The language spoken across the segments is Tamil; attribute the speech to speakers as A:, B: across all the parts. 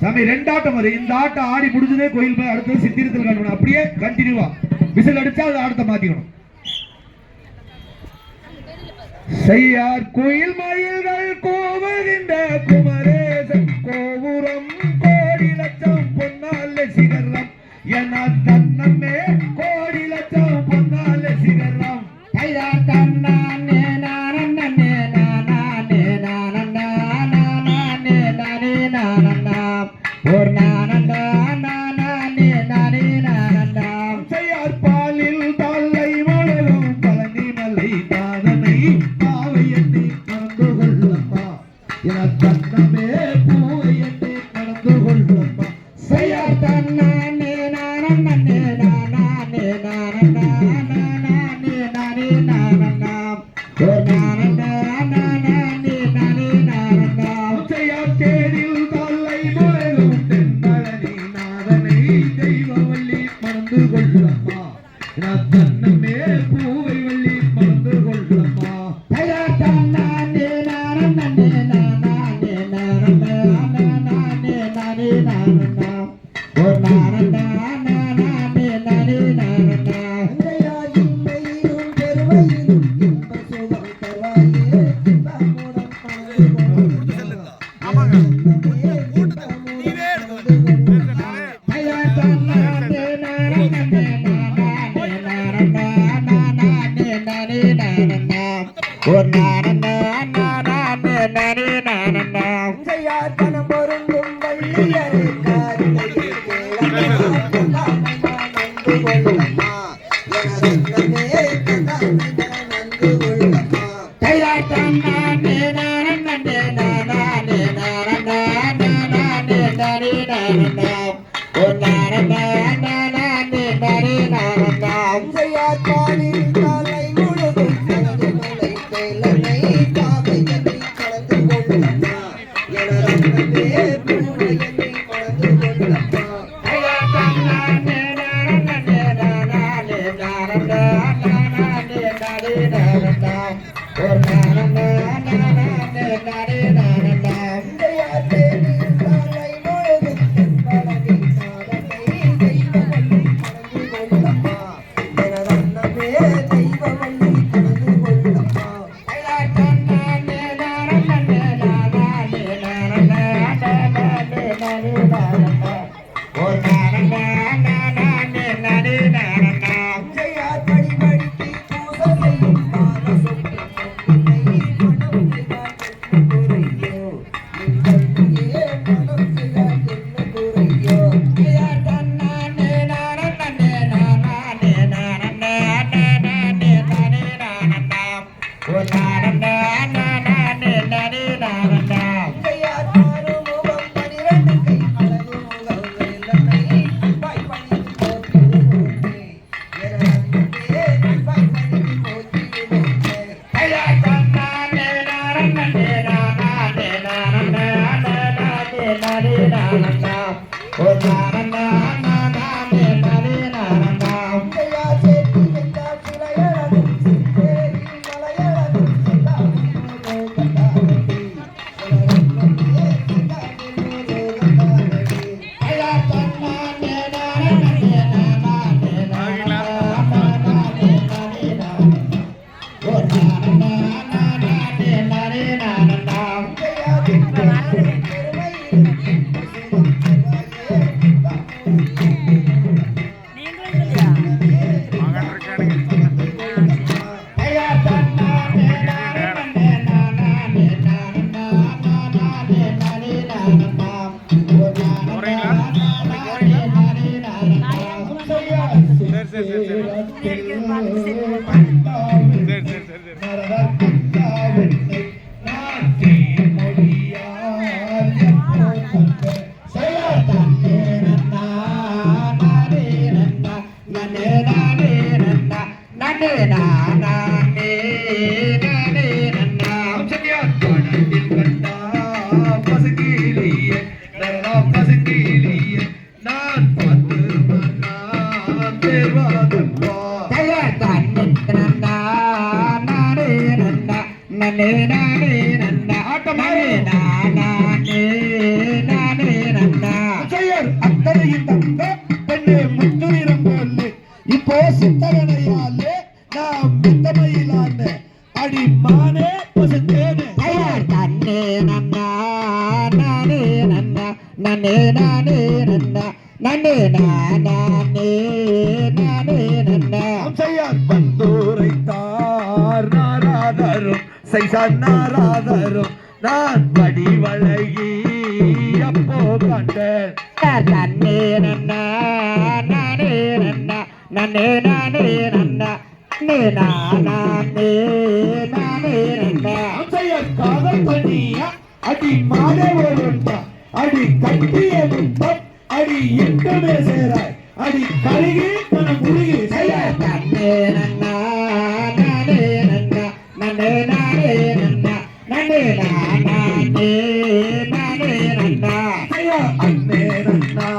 A: சாமி ரெண்டாட்டம் வரும் இந்த ஆட்டம் ஆடி முடிஞ்சதே கோயில் போய் அடுத்தது சித்திரத்தில் காட்டணும். அப்படியே கண்டினியூவா விசில் அடிச்சா அது ஆட்டத்தை மாத்திக்கணும். செய்யார் கோயில் மயில்கள் கோவகின்ற குமரே. Por na na
B: na Taradá. boom. நன்னே நானே நன்னா ஆட்டமானே நானே நானே நன்னா
A: விஜயர் அத்தனையில் தந்த பெண்ணே முத்துயிரம் போல்லு இப்போ சித்தவனையாலே நாம் மித்தமையிலானே அடி மானே பசுத்தேனே.
B: ஐயார் தன்னே நன்னா நானே நன்னா நன்னே நானே நன்னா நன்னே நானா
A: நாராதரும் நான் வடிவழகி அப்போ கண்டேன்.
B: தன்னே நன்னா நானே நன்னா நன்னே நானே நன்னா நன்னே நானே நானே நன்னா.
A: காதல் தனியா அடி மாதே ஒருண்டா அடி கட்டிய முத்தம் அடி எட்டுமே சேராய்? அடி கருகி மன முருகி
B: நன்னே நன்னா நன்னே நானே நானே நன்னா
A: செய்யார் அன்னே நன்னா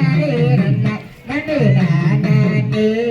A: நன்னே நானே நன்னா நன்னே
B: நானே